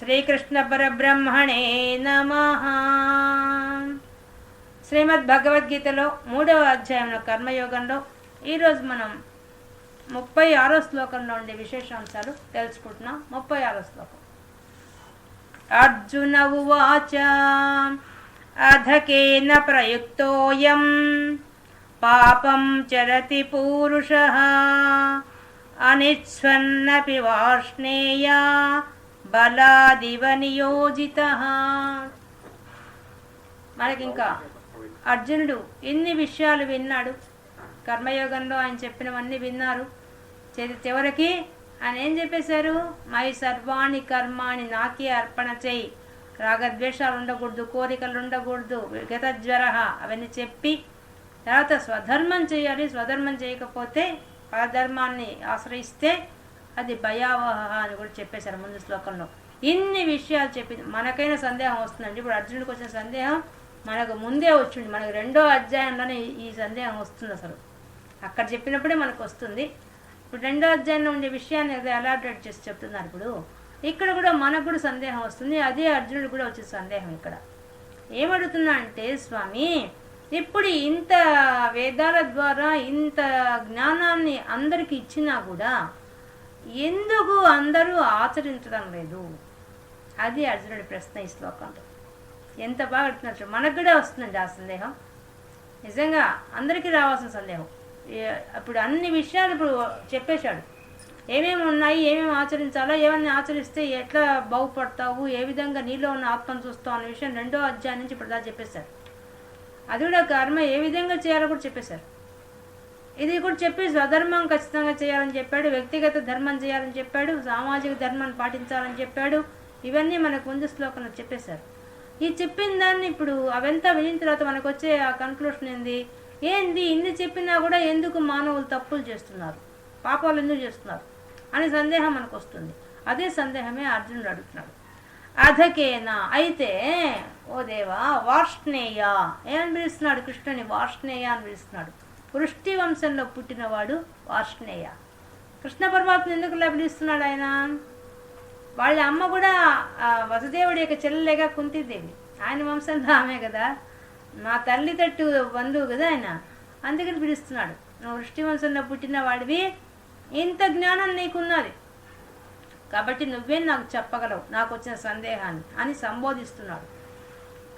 శ్రీకృష్ణ పరబ్రహ్మణే నమ. శ్రీమద్ భగవద్గీతలో మూడవ అధ్యాయంలో కర్మయోగంలో ఈరోజు మనం ముప్పై ఆరో శ్లోకంలో ఉండే విశేషాంశాలు తెలుసుకుంటున్నాం. ముప్పై ఆరో శ్లోకం. అర్జున ఉవాచ అధకేన ప్రయుక్తోయం పాపం చరతి పూరుష అనిచ్ఛన్నపి వార్ష్ణేయ బలాదివ నియోజిత మనకింకా అర్జునుడు ఎన్ని విషయాలు విన్నాడు? కర్మయోగంలో ఆయన చెప్పినవన్నీ విన్నారు. చివరికి చివరికి ఆయన ఏం చెప్పేశారు? మై సర్వాణి కర్మాణి నాకే అర్పణ చేయి. రాగద్వేషాలు ఉండకూడదు కోరికలు ఉండకూడదు గతజ్వర అవన్నీ చెప్పి తర్వాత స్వధర్మం చేయాలి. స్వధర్మం చేయకపోతే పరధర్మాన్ని ఆశ్రయిస్తే అది భయావహ అని కూడా చెప్పేశారు ముందు శ్లోకంలో. ఇన్ని విషయాలు చెప్పి మనకైనా సందేహం వస్తుందండి. ఇప్పుడు అర్జునుడికి వచ్చిన సందేహం మనకు ముందే వచ్చింది. మనకు రెండో అధ్యాయంలోనే ఈ- సందేహం వస్తుంది అసలు. అక్కడ చెప్పినప్పుడే మనకు వస్తుంది. ఇప్పుడు రెండో అధ్యాయంలో ఉండే విషయాన్ని ఎలాబరేట్ చేసి చెప్తున్నారు ఇప్పుడు. ఇక్కడ కూడా మనకు కూడా సందేహం వస్తుంది. అదే అర్జునుడు కూడా వచ్చే సందేహం ఇక్కడ. ఏమడుగుతున్నా అంటే స్వామి ఇప్పుడు ఇంత వేదాల ద్వారా ఇంత జ్ఞానాన్ని అందరికి ఇచ్చినా కూడా ఎందుకు అందరూ ఆచరించడం లేదు? అది అర్జునుడి ప్రశ్న ఈ శ్లోకంలో. ఎంత బాగా అడుగుతున్నారు మనకు కూడా వస్తుందండి ఆ సందేహం. నిజంగా అందరికీ రావాల్సిన సందేహం. అప్పుడు ఇప్పుడు అన్ని విషయాలు ఇప్పుడు చెప్పేశాడు. ఏమేమి ఉన్నాయి ఏమేమి ఆచరించాలో ఏమన్నా ఆచరిస్తే ఎట్లా బాగుపడతావు ఏ విధంగా నీలో ఉన్న ఆత్మను చూస్తావు అనే విషయం రెండో అధ్యాయం నుంచి ఇప్పుడు దాకా చెప్పేశారు. అది కూడా కర్మ ఏ విధంగా చేయాలో కూడా చెప్పేశారు. ఇది కూడా చెప్పి స్వధర్మం ఖచ్చితంగా చేయాలని చెప్పాడు వ్యక్తిగత ధర్మం చేయాలని చెప్పాడు సామాజిక ధర్మాన్ని పాటించాలని చెప్పాడు. ఇవన్నీ మనకు ముందు శ్లోకంలో చెప్పేశారు. ఈ చెప్పిన దాన్ని ఇప్పుడు అవంతా వినిన తర్వాత మనకు వచ్చే ఆ కన్క్లూషన్ ఏంది? ఏంది? ఇన్ని చెప్పినా కూడా ఎందుకు మానవులు తప్పులు చేస్తున్నారు? పాపాలు ఎందుకు చేస్తున్నారు? అనే సందేహం మనకు వస్తుంది. అదే సందేహమే అర్జునుడు అడుగుతున్నాడు. అధకేనా? అయితే ఓ దేవా వార్ష్ణేయ ఏమని పిలుస్తున్నాడు కృష్ణుని వార్ష్ణేయ అని పిలుస్తున్నాడు. వృష్టి వంశంలో పుట్టినవాడు వార్ష్ణేయ. కృష్ణ పరమాత్మ ఎందుకు పిలుస్తున్నాడు ఆయన? వాళ్ళ అమ్మ కూడా వసుదేవుడి యొక్క చెల్లెలేగా కుంతిదేవి. ఆయన వంశంలో ఆమె కదా. నా తల్లి తట్టు బంధువు కదా ఆయన. అందుకని పిలుస్తున్నాడు. నువ్వు వృష్టి వంశంలో పుట్టిన వాడివి ఇంత జ్ఞానం నీకున్నది. కాబట్టి నువ్వే నాకు చెప్పగలవు. నాకు వచ్చిన సందేహాన్ని అని సంబోధిస్తున్నాడు.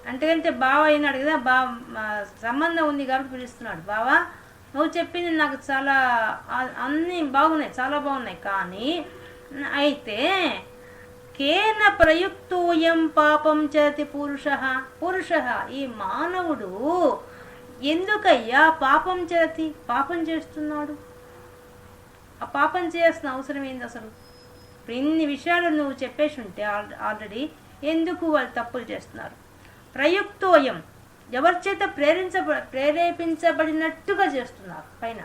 అంతకంటే బావ అయినాడు కదా. బా మా సంబంధం ఉంది కాబట్టి పిలుస్తున్నాడు. బావా నువ్వు చెప్పింది నాకు చాలా అన్నీ బాగున్నాయి చాలా బాగున్నాయి. కానీ అయితే కేన ప్రయుక్తోయం పాపం చేతి పురుష. పురుష ఈ మానవుడు ఎందుకయ్యా పాపం చేతి పాపం చేస్తున్నాడు. ఆ పాపం చేయాల్సిన అవసరం ఏంది అసలు? ఇప్పుడు ఇన్ని విషయాలు నువ్వు చెప్పేసి ఉంటే ఆల్- ఆల్రెడీ ఎందుకు వాళ్ళు తప్పులు చేస్తున్నారు? ప్రయుక్తోయం ఎవరి చేత ప్రేరించబ ప్రేరేపించబడినట్టుగా చేస్తున్నారు పైన.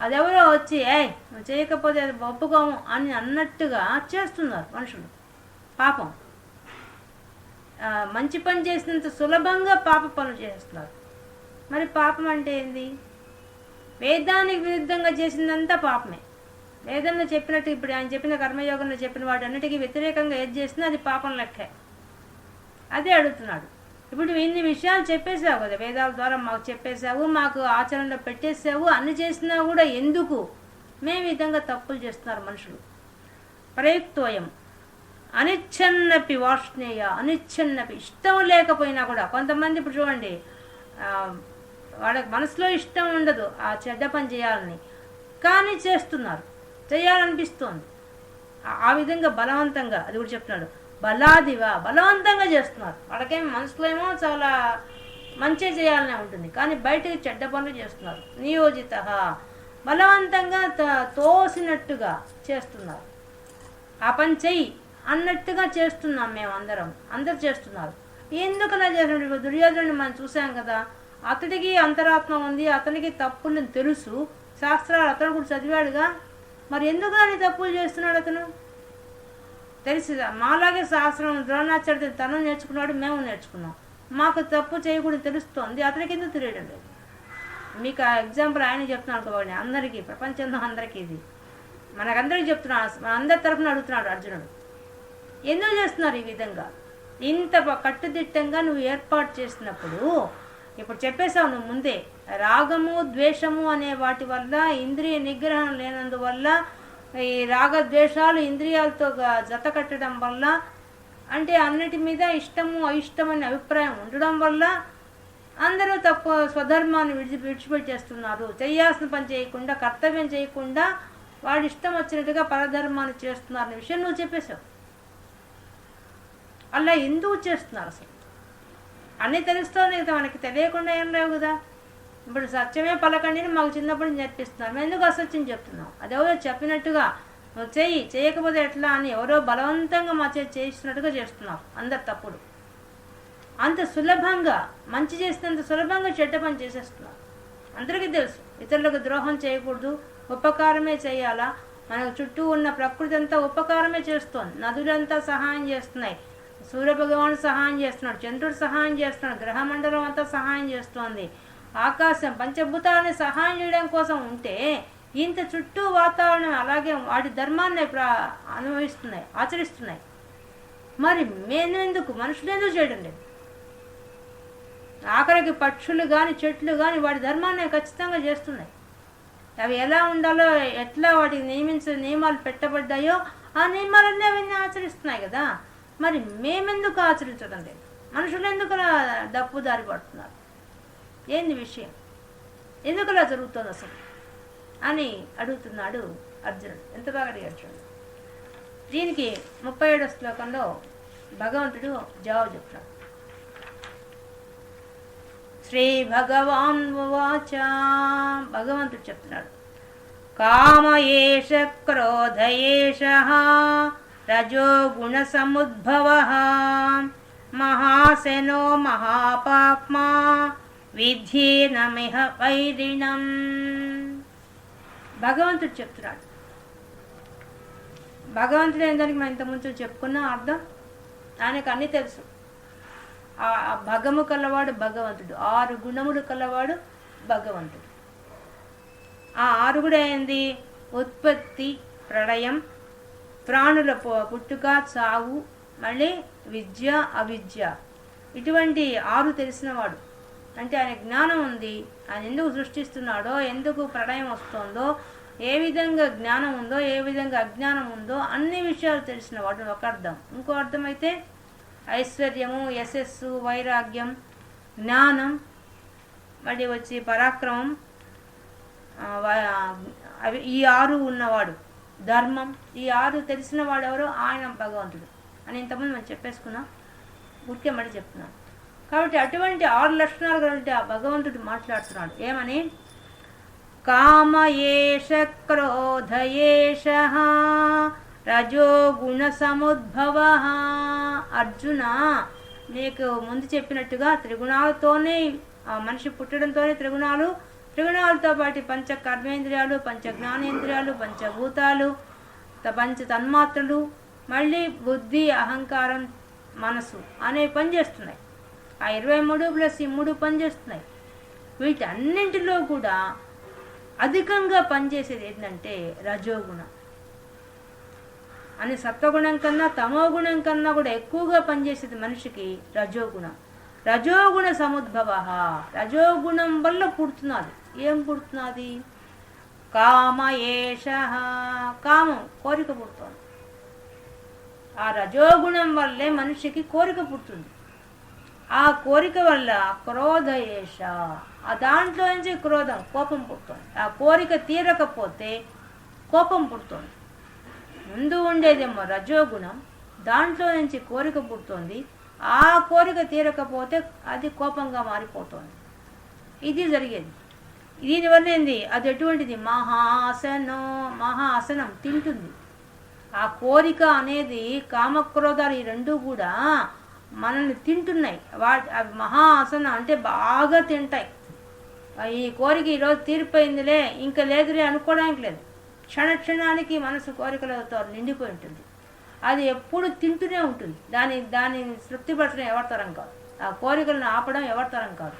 అదెవరో వచ్చి ఏయ్ నువ్వు చేయకపోతే అది ఒప్పుకోము అని అన్నట్టుగా చేస్తున్నారు మనుషులు. పాపం. మంచి పని చేసినంత సులభంగా పాప పనులు చేస్తున్నారు. మరి పాపం అంటే ఏంది? వేదానికి విరుద్ధంగా చేసిందంతా పాపమే. వేదంలో చెప్పినట్టు ఇప్పుడు ఆయన చెప్పిన కర్మయోగంలో చెప్పిన వాటి అన్నిటికీ వ్యతిరేకంగా ఏది చేసినా అది పాపం లెక్కే. అదే అడుగుతున్నాడు. ఇప్పుడు నువ్వు ఇన్ని విషయాలు చెప్పేసావు కదా వేదాల ద్వారా మాకు చెప్పేశావు మాకు ఆచరణలో పెట్టేశావు అన్ని చేసినా కూడా ఎందుకు? మేము విధంగా తప్పులు చేస్తున్నారు మనుషులు. ప్రయుక్తోయం. అనిచ్ఛన్నపి వాష్ణేయ అనిచ్ఛన్నపి. ఇష్టం లేకపోయినా కూడా కొంతమంది ఇప్పుడు చూడండి వాళ్ళకి మనసులో ఇష్టం ఉండదు ఆ చెడ్డ పని చేయాలని. కానీ చేస్తున్నారు. చేయాలనిపిస్తోంది. ఆ- ఆ విధంగా బలవంతంగా అది కూడా చెప్తున్నాడు. బలాదివా బలవంతంగా చేస్తున్నారు. వాళ్ళకేం మనసులో ఏమో చాలా మంచి చేయాలనే ఉంటుంది. కానీ బయటకి చెడ్డ పనులు చేస్తున్నారు. నియోజిత బలవంతంగా త- తోసినట్టుగా చేస్తున్నారు. ఆ పని చెయ్యి అన్నట్టుగా చేస్తున్నాం మేము అందరం అందరు చేస్తున్నారు? ఎందుకు అలా దుర్యోధనుడిని మనం చూసాం కదా. అతడికి అంతరాత్మ ఉంది. అతనికి తప్పులను తెలుసు. శాస్త్రాలు అతను కూడా చదివాడుగా. మరి ఎందుకు అని తప్పులు చేస్తున్నాడు అతను? తెలిసి మాలాగే శాస్త్రం ద్రోణాచార్య తను నేర్చుకున్నాడు మేము నేర్చుకున్నాం. మాకు తప్పు చేయకూడదు తెలుస్తోంది. అతనికి ఎందుకు తెలియడం లేదు? మీకు ఆ ఎగ్జాంపుల్ ఆయన చెప్తున్నాను అనుకోవాలి అందరికీ ప్రపంచంలో అందరికీ ఇది. మనకందరికీ చెప్తున్నాడు. అందరి తరఫున అడుగుతున్నాడు అర్జునుడు. ఎందుకు చేస్తున్నారు ఈ విధంగా? ఇంత కట్టుదిట్టంగా నువ్వు ఏర్పాటు చేసినప్పుడు ఇప్పుడు చెప్పేశావు నువ్వు ముందే రాగము ద్వేషము అనే వాటి వల్ల ఇంద్రియ నిగ్రహం లేనందువల్ల ఈ రాగ ద్వేషాలు ఇంద్రియాలతో జత కట్టడం వల్ల అంటే అన్నిటి మీద ఇష్టము అయిష్టం అనే అభిప్రాయం ఉండడం వల్ల అందరూ తప్పు స్వధర్మాన్ని విడిచి విడిచిపెట్టేస్తున్నారు. చేయాల్సిన పని చేయకుండా కర్తవ్యం చేయకుండా వాడి ఇష్టం వచ్చినట్టుగా పరధర్మాన్ని చేస్తున్నారు అనే విషయం నువ్వు చెప్పేశావు. అలా ఎందుకు చేస్తున్నారు అసలు? అన్నీ తెలుస్తుంది కదా మనకి తెలియకుండా ఏం లేవు కదా. ఇప్పుడు సత్యమే పలకండి మాకు చిన్నప్పుడు నేర్పిస్తున్నాం. మేము ఎందుకు అసత్యం చెప్తున్నాం అదెవరో చెప్పినట్టుగా నువ్వు చెయ్యి. చేయకపోతే ఎట్లా అని ఎవరో బలవంతంగా మా చేతి చేయిస్తున్నట్టుగా చేస్తున్నారు అందరు తప్పుడు. అంత సులభంగా మంచి చేసినంత సులభంగా చెడ్డ పని చేసేస్తున్నారు అందరికీ తెలుసు ఇతరులకు ద్రోహం చేయకూడదు ఉపకారమే చేయాలా? మనకు చుట్టూ ఉన్న ప్రకృతి అంతా ఉపకారమే చేస్తోంది. నదులంతా సహాయం చేస్తున్నాయి. సూర్యభగవానుడు సహాయం చేస్తున్నాడు చంద్రుడు సహాయం చేస్తున్నాడు గ్రహమండలం అంతా సహాయం చేస్తోంది. ఆకాశం పంచభూతాలని సహాయం చేయడం కోసం ఉంటే ఇంత చుట్టూ వాతావరణం అలాగే వాటి ధర్మాన్ని అనుభవిస్తున్నాయి ఆచరిస్తున్నాయి. మరి మేము ఎందుకు? మనుషులు ఎందుకు చేయడం లేదు? ఆఖరికి పక్షులు కానీ చెట్లు కానీ వాటి ధర్మాన్ని ఖచ్చితంగా చేస్తున్నాయి. అవి ఎలా ఉండాలో ఎట్లా వాటికి నియమించిన నియమాలు పెట్టబడ్డాయో ఆ నియమాలన్నీ అవన్నీ ఆచరిస్తున్నాయి కదా. మరి మేమెందుకు ఆచరించడం లేదు? మనుషులు ఎందుకు అలా దారి పడుతున్నారు? ఏంది విషయం? ఎందుకు జరుగుతుంది అసలు? అని అడుగుతున్నాడు అర్జునుడు. ఎంత బాగా అడిగాడు చూడండి దీనికి ముప్పై ఏడో శ్లోకంలో భగవంతుడు జవాబు చెప్తున్నాడు. శ్రీ భగవాన్ వాచ భగవంతుడు చెప్తున్నాడు. కామయేష క్రోధయేష రజో సముద్భవ. మహాశనో మహాపాప్మా. విధ్యేనమిహ వైరిణం. భగవంతుడు చెప్తున్నాడు. భగవంతుడు ఏందానికి మనం ఇంతకుముందు చెప్పుకున్న అర్థం? ఆయనకు అన్నీ తెలుసు. ఆ భగము కలవాడు భగవంతుడు. ఆరు గుణములు కలవాడు భగవంతుడు. ఆ ఆరు కూడా ఏంది? ఉత్పత్తి ప్రళయం ప్రాణుల పుట్టుక చావు మళ్ళీ విద్య అవిద్య. ఇటువంటి ఆరు తెలిసినవాడు అంటే ఆయన జ్ఞానం ఉంది. ఆయన ఎందుకు సృష్టిస్తున్నాడో ఎందుకు ప్రళయం వస్తుందో ఏ విధంగా జ్ఞానం ఉందో ఏ విధంగా అజ్ఞానం ఉందో అన్ని విషయాలు తెలిసిన వాడు ఒక అర్థం. ఇంకో అర్థమైతే ఐశ్వర్యము యశస్సు వైరాగ్యం జ్ఞానం మళ్ళీ వచ్చి పరాక్రమం అవి ఈ ఆరు ఉన్నవాడు ధర్మం ఈ ఆరు తెలిసిన వాడు ఎవరు? ఆయన భగవంతుడు. అని ఇంతకుముందు మనం చెప్పేసుకున్నాం. ఊరికే మళ్ళీ చెప్తున్నాం. కాబట్టి అటువంటి ఆరు లక్షణాలు కలిగితే ఆ భగవంతుడు మాట్లాడుతున్నాడు. ఏమని? కామయేష క్రోధయేష రజోగుణ సముద్భవ. అర్జున నీకు ముందు చెప్పినట్టుగా త్రిగుణాలతోనే ఆ మనిషి పుట్టడంతోనే త్రిగుణాలు త్రిగుణాలతో పాటు పంచ కర్మేంద్రియాలు పంచ జ్ఞానేంద్రియాలు పంచభూతాలు త- పంచ తన్మాత్రలు మళ్ళీ బుద్ధి అహంకారం మనసు అనేవి పనిచేస్తున్నాయి ఆ ఇరవై మూడు ప్లస్ ఈ మూడు పనిచేస్తున్నాయి. వీటన్నింటిలో కూడా అధికంగా పనిచేసేది ఏంటంటే రజోగుణం. అని సత్వగుణం కన్నా తమో గుణం కన్నా కూడా ఎక్కువగా పనిచేసేది మనిషికి రజోగుణం. రజోగుణ సముద్భవ. రజోగుణం వల్ల పుడుతున్నది. ఏం పుడుతున్నది? కామ ఏష. కామం కోరిక పుడుతుంది. ఆ రజోగుణం వల్లే మనిషికి కోరిక పుడుతుంది. ఆ కోరిక వల్ల క్రోధ ఏష. ఆ దాంట్లో నుంచి క్రోధం కోపం పుడుతుంది. ఆ కోరిక తీరకపోతే కోపం పుడుతుంది. ముందు ఉండేదేమో రజోగుణం దాంట్లో నుంచి కోరిక పుడుతుంది. ఆ కోరిక తీరకపోతే అది కోపంగా మారిపోతుంది. ఇది జరిగేది. దీనివల్ల ఏంది? అది ఎటువంటిది? మహాసనం మహాసనం తింటుంది. ఆ కోరిక అనేది కామక్రోధాలు ఈ రెండు కూడా మనల్ని తింటున్నాయి. వాటి అవి మహా అంటే బాగా తింటాయి. ఈ కోరిక ఈరోజు తీరిపోయిందిలే ఇంకా లేదులే అనుకోవడానికి లేదు. క్షణ క్షణానికి మనసు కోరికలతో నిండిపోయి ఉంటుంది. అది ఎప్పుడు తింటూనే ఉంటుంది. దాని దాన్ని తృప్తిపరచడం ఎవరి తరం కాదు. ఆ కోరికలను ఆపడం ఎవరి తరం కాదు.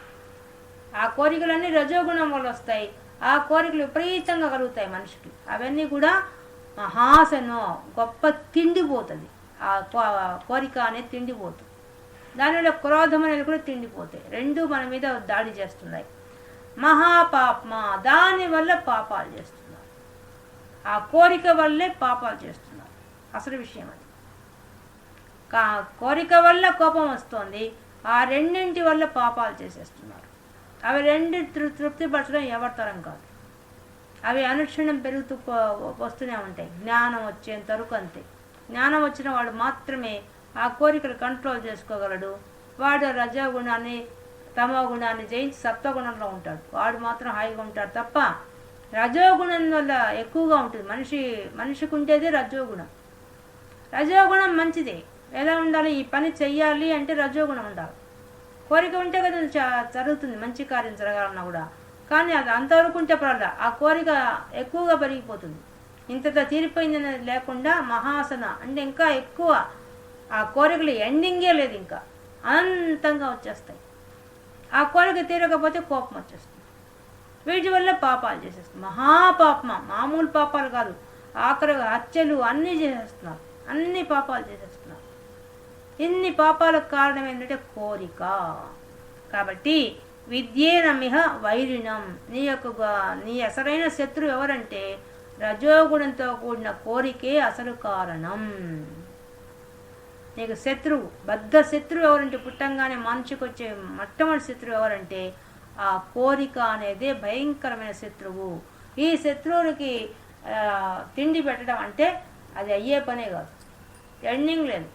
ఆ కోరికలన్నీ రజోగుణం వల్ల వస్తాయి. ఆ కోరికలు విపరీతంగా కలుగుతాయి మనిషికి. అవన్నీ కూడా మహాసనో గొప్ప తిండిపోతుంది. ఆ కో- కోరిక అనేది తిండిపోతుంది. దానిలో క్రోధం అనేది కూడా తిండిపోతాయి. రెండు మన మీద దాడి చేస్తున్నాయి. మహాపాప్మ? దానివల్ల పాపాలు చేస్తున్నారు. ఆ కోరిక వల్లే పాపాలు చేస్తున్నారు. అసలు విషయం అది. కా కోరిక వల్ల కోపం వస్తుంది. ఆ రెండింటి వల్ల పాపాలు చేసేస్తున్నారు. అవి రెండు తృ తృప్తిపరచడం ఎవరి తరం కాదు. అవి అనుక్షణం పెరుగుతూ వస్తూనే ఉంటాయి. జ్ఞానం వచ్చేంత వరకు అంతే. జ్ఞానం వచ్చిన వాడు మాత్రమే ఆ కోరికలు కంట్రోల్ చేసుకోగలడు. వాడు రజోగుణాన్ని తమో గుణాన్ని జయించి సత్వగుణంలో ఉంటాడు. వాడు మాత్రం హాయిగా ఉంటాడు తప్ప రజోగుణం వల్ల ఎక్కువగా ఉంటుంది. మనిషి మనిషికి ఉండేది రజోగుణం. రజోగుణం మంచిదే. ఎలా ఉండాలి? ఈ పని చెయ్యాలి అంటే రజోగుణం ఉండాలి. కోరిక ఉంటే కదా చ- జరుగుతుంది. మంచి కార్యం జరగాలన్నా కూడా. కానీ అది అంతవరకు ఉంటే పర్వాలేదు. ఆ కోరిక ఎక్కువగా పెరిగిపోతుంది. ఇంతగా తీరిపోయిందనేది లేకుండా మహాసన అంటే ఇంకా ఎక్కువ ఆ కోరికలు ఎండింగే లేదు ఇంకా. అనంతంగా వచ్చేస్తాయి. ఆ కోరిక తీరకపోతే కోపం వచ్చేస్తుంది. వీటి వల్ల పాపాలు చేసేస్తుంది. మహాపాపమ మామూలు పాపాలు కాదు. ఆఖరిగా హత్యలు అన్నీ చేసేస్తున్నారు. అన్ని పాపాలు చేసేస్తున్నారు. ఇన్ని పాపాలకు కారణం ఏంటంటే కోరిక. కాబట్టి విద్యేనమిహ వైరిణం. నీ యొక్క నీ అసలైన శత్రువు ఎవరంటే రజోగుణంతో కూడిన కోరికే అసలు కారణం. నీకు శత్రువు బద్ధ శత్రువు ఎవరంటే పుట్టంగానే మనిషికి వచ్చే మొట్టమొదటి శత్రువు ఎవరంటే ఆ కోరిక అనేది భయంకరమైన శత్రువు. ఈ శత్రువులకి తిండి పెట్టడం అంటే అది అయ్యే పనే కాదు. ఎండింగ్ లేదు.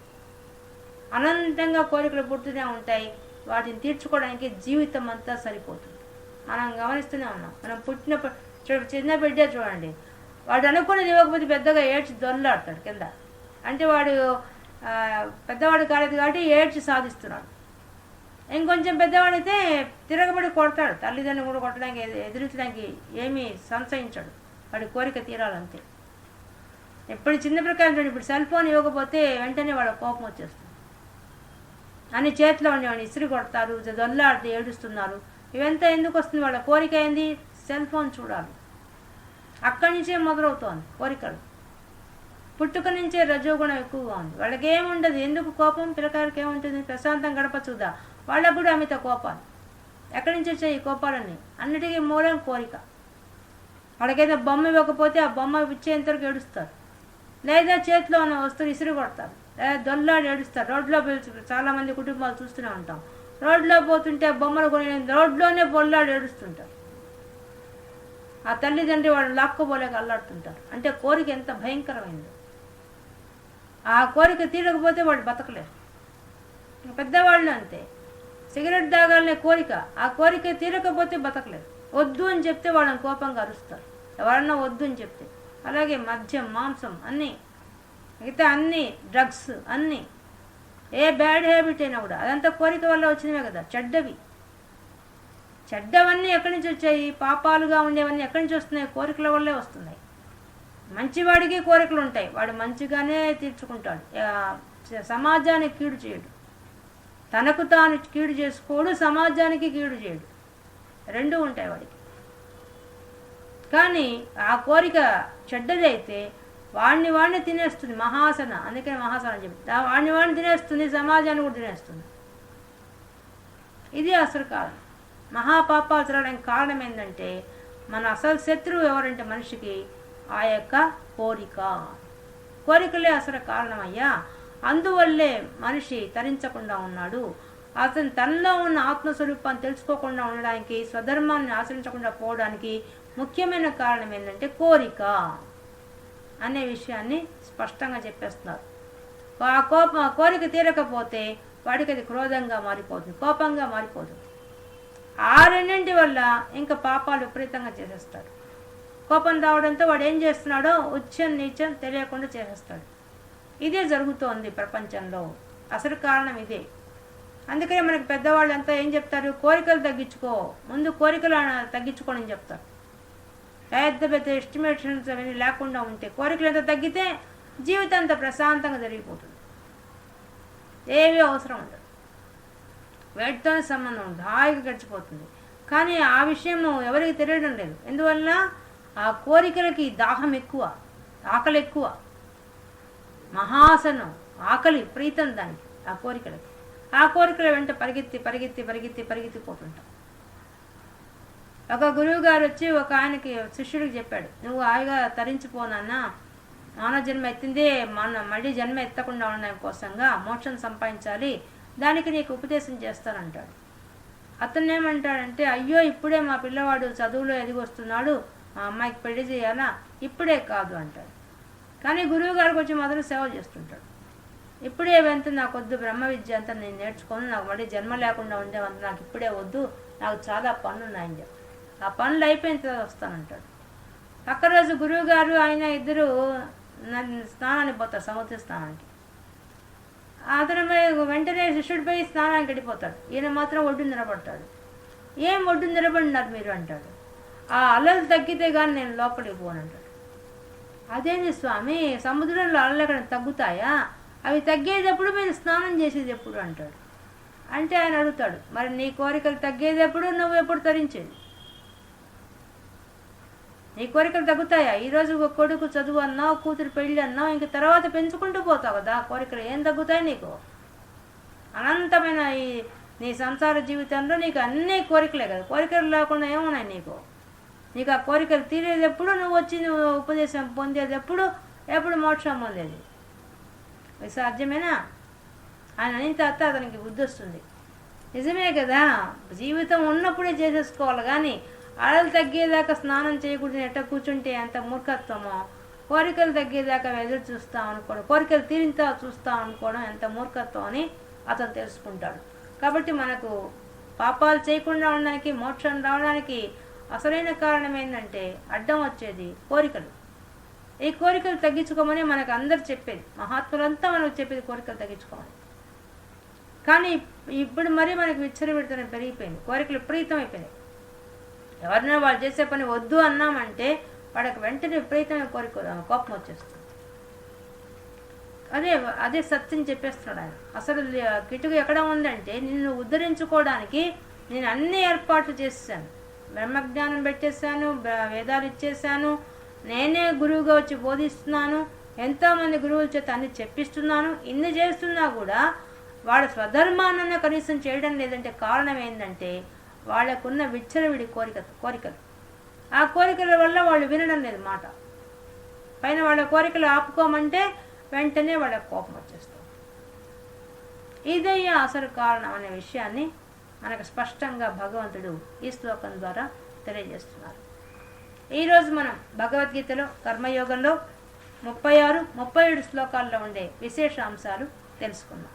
అనంతంగా కోరికలు పుడుతూనే ఉంటాయి. వాటిని తీర్చుకోవడానికి జీవితం అంతా సరిపోతుంది. మనం గమనిస్తూనే ఉన్నాం. మనం పుట్టినప్పుడు చిన్న బిడ్డే చూడండి. వాడు అనుకున్నది ఇవ్వకపోతే పెద్దగా ఏడ్చి దొరలాడతాడు కింద. అంటే వాడు పెద్దవాడు కాలేదు కాబట్టి ఏడ్చి సాధిస్తున్నాడు. ఇంకొంచెం పెద్దవాడైతే తిరగబడి కొడతాడు. తల్లిదండ్రులు కూడా కొట్టడానికి ఎదిరించడానికి ఏమీ సంశయించాడు. వాడి కోరిక తీరాలంతే. ఇప్పుడు చిన్న ప్రకారం ఇప్పుడు సెల్ ఫోన్ ఇవ్వకపోతే వెంటనే వాడు కోపం వచ్చేస్తుంది. అని చేతిలో ఉండేవాడిని ఇసిరి కొడతారు దొల్లాడితే ఏడుస్తున్నారు. ఇవంతా ఎందుకు వస్తుంది? వాళ్ళ కోరిక ఏంది? సెల్ ఫోన్ చూడాలి. అక్కడి నుంచే మొదలవుతోంది కోరికలు. పుట్టుక నుంచే రజోగుణం ఎక్కువగా ఉంది. వాళ్ళకి ఏముండదు ఎందుకు కోపం? పిల్లకాయలకి ఏముంటుంది ప్రశాంతం గడపచ్చుదా వాళ్ళకు కూడా అమిత కోపాలు. ఎక్కడి నుంచి వచ్చాయి ఈ కోపాలన్నీ? అన్నిటికీ మూలం కోరిక. వాళ్ళకైతే బొమ్మ ఇవ్వకపోతే ఆ బొమ్మ ఇచ్చేంతవరకు ఏడుస్తారు. లేదా చేతిలో ఉన్న వస్తువులు ఇసురు కొడతారు. లేదా దొల్లాడి ఏడుస్తారు. రోడ్లో చాలామంది కుటుంబాలు చూస్తూనే ఉంటాం. రోడ్లో పోతుంటే బొమ్మలు కొని రోడ్లోనే బొల్లాడి ఏడుస్తుంటారు. ఆ తల్లిదండ్రి వాళ్ళు లాక్కోపోలేక అల్లాడుతుంటారు. అంటే కోరిక ఎంత భయంకరమైంది. ఆ కోరిక తీరకపోతే వాళ్ళు బతకలేరు పెద్దవాళ్ళు అంతే. సిగరెట్ తాగాలనే కోరిక ఆ కోరిక తీరకపోతే బతకలేరు. వద్దు అని చెప్తే వాళ్ళని కోపంగా అరుస్తారు. ఎవరన్నా వద్దు అని చెప్తే. అలాగే మద్యం మాంసం అన్నీ మిగతా అన్నీ డ్రగ్స్ అన్నీ ఏ బ్యాడ్ హ్యాబిట్ అయినా కూడా అదంతా కోరిక వల్ల వచ్చినవే కదా చెడ్డవి. చెడ్డవన్నీ ఎక్కడి నుంచి వచ్చాయి? పాపాలుగా ఉండేవన్నీ ఎక్కడి నుంచి వస్తున్నాయి? కోరికల వల్లే వస్తున్నాయి. మంచివాడికి కోరికలు ఉంటాయి. వాడు మంచిగానే తీర్చుకుంటాడు. సమాజానికి కీడు చేయడు. తనకు తాను కీడు చేసుకోడు సమాజానికి కీడు చేయడు. రెండు ఉంటాయి వాడికి. కానీ ఆ కోరిక చెడ్డదైతే వాడిని వాడిని తినేస్తుంది మహాసన. అందుకని మహాసన అని చెప్పి. వాడిని వాడిని తినేస్తుంది సమాజాన్ని కూడా తినేస్తుంది. ఇది అసలు కారణం. మహాపాపాలు తిరగడానికి కారణం ఏంటంటే మన అసలు శత్రువు ఎవరంటే మనిషికి ఆ యొక్క కోరిక. కోరికలే అసలు కారణమయ్యా అందువల్లే మనిషి తరించకుండా ఉన్నాడు. అతను తనలో ఉన్న ఆత్మస్వరూపాన్ని తెలుసుకోకుండా ఉండడానికి స్వధర్మాన్ని ఆచరించకుండా పోవడానికి ముఖ్యమైన కారణం ఏంటంటే కోరిక అనే విషయాన్ని స్పష్టంగా చెప్పేస్తున్నారు. ఆ కోప కోరిక తీరకపోతే వాడికి అది క్రోధంగా మారిపోతుంది కోపంగా మారిపోతుంది ఆ రెండింటి వల్ల ఇంకా పాపాలు విపరీతంగా చేసేస్తారు. కోపం రావడంతో వాడు ఏం చేస్తున్నాడో ఉచ్చం నీచం తెలియకుండా చేసేస్తాడు. ఇదే జరుగుతోంది ప్రపంచంలో. అసలు కారణం ఇదే. అందుకనే మనకి పెద్దవాళ్ళు అంతా ఏం చెప్తారు? కోరికలు తగ్గించుకో. ముందు కోరికలు తగ్గించుకోని చెప్తారు. పెద్ద పెద్ద ఎస్టిమేషన్స్ అవన్నీ లేకుండా ఉంటే కోరికలు ఎంత తగ్గితే జీవితం అంత ప్రశాంతంగా జరిగిపోతుంది. ఏమీ అవసరం ఉండదు. వేటితోనే సంబంధం ఉండదు. హాయిగా గడిచిపోతుంది. కానీ ఆ విషయం ఎవరికి తెలియడం లేదు. ఎందువల్ల? ఆ కోరికలకి దాహం ఎక్కువ ఆకలి ఎక్కువ. మహాసనం ఆకలి ప్రీతం దానికి ఆ కోరికలకి. ఆ కోరికల వెంట పరిగెత్తి పరిగెత్తి పరిగెత్తి పరిగెత్తిపోతుంటాం ఒక గురువు గారు వచ్చి ఒక ఆయనకి శిష్యుడికి చెప్పాడు నువ్వు హాయిగా తరించిపోనన్నా మానవ జన్మ ఎత్తిందే మన మళ్ళీ జన్మ ఎత్తకుండా ఉండడం కోసంగా మోక్షం సంపాదించాలి. దానికి నీకు ఉపదేశం చేస్తానంటాడు. అతను ఏమంటాడంటే అయ్యో ఇప్పుడే మా పిల్లవాడు చదువులో ఎదిగొస్తున్నాడు. మా అమ్మాయికి పెళ్ళి చేయాలా? ఇప్పుడే కాదు అంటాడు. కానీ గురువు గారికి వచ్చి మొదలు సేవ చేస్తుంటాడు. ఇప్పుడే వెంత నాకు వద్దు బ్రహ్మ విద్య అంతా నేను నేర్చుకొని నాకు మళ్ళీ జన్మ లేకుండా ఉండేవంత నాకు ఇప్పుడే వద్దు నాకు చాలా పనులు ఉన్నాయని చెప్పి. ఆ పనులు అయిపోయిన తర్వాత వస్తానంటాడు. పక్క రోజు గురువు గారు ఆయన ఇద్దరు స్నానానికి పోతారు సముద్ర స్నానానికి. అతను వెంటనే శిష్యుడు పోయి స్నానానికి వెళ్ళిపోతాడు. ఈయన మాత్రం ఒడ్డు నిలబడతాడు. ఏం ఒడ్డు నిలబడినారు మీరు? అంటాడు. ఆ అలలు తగ్గితే కానీ నేను లోపలికి పోను అంటాడు అదేంటి స్వామి? సముద్రంలో అలలు ఎక్కడ తగ్గుతాయా? అవి తగ్గేటప్పుడు మీరు స్నానం చేసేది ఎప్పుడు అంటాడు. అంటే ఆయన అడుగుతాడు మరి నీ కోరికలు తగ్గేటప్పుడు నువ్వు ఎప్పుడు తరించేది? నీ కోరికలు తగ్గుతాయా? ఈరోజు ఒక కొడుకు చదువు అన్నావు కూతురు పెళ్ళి అన్నావు ఇంక తర్వాత పెంచుకుంటూ పోతావు కదా? ఆ కోరికలు ఏం తగ్గుతాయి నీకు? అనంతమైన ఈ నీ సంసార జీవితంలో నీకు అన్ని కోరికలే కదా? కోరికలు లేకుండా ఏమున్నాయి నీకు? నీకు ఆ కోరికలు తీరేది ఎప్పుడు? నువ్వు వచ్చి నువ్వు ఉపదేశం పొందేది ఎప్పుడు? ఎప్పుడు మోక్షం పొందేది? ఇది సాధ్యమేనా? ఆయన అని తర్వాత అతనికి బుద్ధి వస్తుంది నిజమే కదా? జీవితం ఉన్నప్పుడే చేసేసుకోవాలి కానీ అడలు తగ్గేదాకా స్నానం చేయకూడదు ఎట్ట కూర్చుంటే ఎంత మూర్ఖత్వమో? కోరికలు తగ్గేదాకా ఎదురు చూస్తాం అనుకోవడం కోరికలు తీరింతా చూస్తాం అనుకోవడం ఎంత మూర్ఖత్వం అని అతను తెలుసుకుంటాడు. కాబట్టి మనకు పాపాలు చేయకుండా ఉండడానికి మోక్షం రావడానికి అసలైన కారణం ఏంటంటే అడ్డం వచ్చేది కోరికలు. ఈ కోరికలు తగ్గించుకోమని మనకు అందరు చెప్పేది. మహాత్ములంతా మనకు చెప్పేది కోరికలు తగ్గించుకోమని. కానీ ఇప్పుడు మరీ మనకి విచ్చలవిడితనం పెరిగిపోయింది. కోరికలు విపరీతం అయిపోయినాయి ఎవరినైనా వాళ్ళు చేసే పని వద్దు అన్నామంటే వాళ్ళకి వెంటనే విపరీతమైన కోరిక కోపం వచ్చేస్తుంది. అదే అదే సత్యం చెప్పేస్తున్నాడు ఆయన. అసలు కిటుకు ఎక్కడ ఉందంటే నిన్ను ఉద్ధరించుకోవడానికి నేను అన్ని ఏర్పాట్లు చేశాను. బ్రహ్మజ్ఞానం పెట్టేశాను వేదాలు ఇచ్చేసాను నేనే గురువుగా వచ్చి బోధిస్తున్నాను. ఎంతోమంది గురువుల చేత అన్ని చెప్పిస్తున్నాను. ఇన్ని చేస్తున్నా కూడా వాళ్ళ స్వధర్మాన్న కనీసం చేయడం లేదంటే కారణం ఏంటంటే వాళ్ళకున్న విచ్చలవిడి కోరిక కోరికలు. ఆ కోరికల వల్ల వాళ్ళు వినడం లేదు మాట. పైన వాళ్ళ కోరికలు ఆపుకోమంటే వెంటనే వాళ్ళకి కోపం వచ్చేస్తుంది. ఇదయ్యే అసలు కారణం అనే విషయాన్ని మనకు స్పష్టంగా భగవంతుడు ఈ శ్లోకం ద్వారా తెలియజేస్తున్నారు. ఈరోజు మనం భగవద్గీతలో కర్మయోగంలో ముప్పై ఆరు ముప్పై ఏడు శ్లోకాల్లో ఉండే విశేష అంశాలు తెలుసుకుందాం.